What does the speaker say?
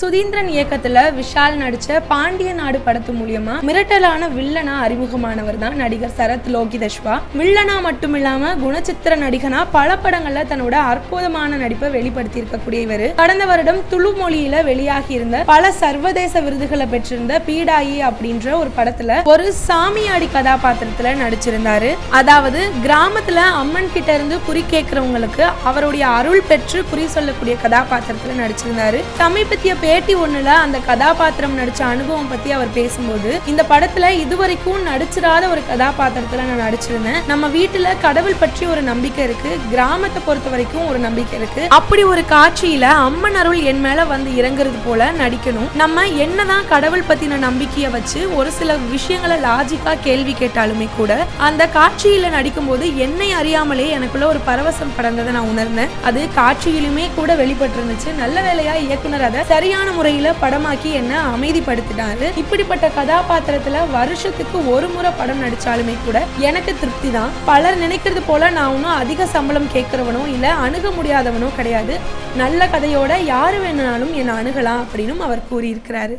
சுதீந்திரன் இயக்கத்துல விஷால் நடிச்ச பாண்டிய நாடு படத்து மூலியமா மிரட்டலான வில்லனா அறிமுகமானவர் தான் நடிகர் சரத் லோகிதஷ்வா வில்லனா மட்டும் இல்லாம குணச்சித்திர நடிகனா பல படங்கள்ல தன்னோட அற்புதமான நடிப்பை வெளிப்படுத்தி இருக்கக்கூடிய இவர். கடந்த வருடம் துளு மொழியில வெளியாகி இருந்த பல சர்வதேச விருதுகளை பெற்றிருந்த பீடாயி அப்படின்ற ஒரு படத்துல ஒரு சாமியாடி கதாபாத்திரத்துல நடிச்சிருந்தாரு. அதாவது கிராமத்துல அம்மன் கிட்ட இருந்து குறி கேட்கிறவங்களுக்கு அவருடைய அருள் பெற்று குறி சொல்லக்கூடிய கதாபாத்திரத்துல நடிச்சிருந்தாரு. சமீபத்திய பேட்டி ஒண்ணுல அந்த கதாபாத்திரம் நடிச்ச அனுபவம் பத்தி அவர் பேசும்போது இந்த படத்துல இதுவரைக்கும் நடிச்சிடாத ஒரு கதாபாத்திரத்துல நான் நடிச்சிருந்தேன். நம்ம வீட்டுல கடவுள் பற்றி ஒரு நம்பிக்கை இருக்கு கிராமத்தை பொறுத்த வரைக்கும் ஒரு நம்பிக்கை இருக்கு. அப்படி ஒரு காட்சியில அம்மன் அருள் என் மேல வந்து இறங்குறது போல நடிக்கணும். நம்ம என்னதான் கடவுள் பத்தின நம்பிக்கையை வச்சு ஒரு சில விஷயங்களை லாஜிக்கா கேள்வி கேட்டாலுமே கூட அந்த காட்சியில நடிக்கும்போது என்னை அறியாமலே எனக்குள்ள ஒரு பரவசம் படர்ந்ததை நான் உணர்ந்தேன். அது காட்சியிலுமே கூட வெளிப்பட்டு இருந்துச்சு நல்ல வேலையா இயக்குனர் அதை சரியான முறையில படமாக்கி என்ன அமைதிப்படுத்தினாரு இப்படிப்பட்ட கதாபாத்திரத்துல வருஷத்துக்கு ஒரு முறை படம் நடிச்சாலுமே கூட எனக்கு திருப்தி தான் பலர் நினைக்கிறது போல நான் ஒன்றும் அதிக சம்பளம் கேட்கிறவனோ இல்லை அணுக முடியாதவனோ கிடையாது. நல்ல கதையோட யாரு வேணுனாலும் என்னை அணுகலாம் அப்படின்னும் அவர் கூறியிருக்கிறாரு.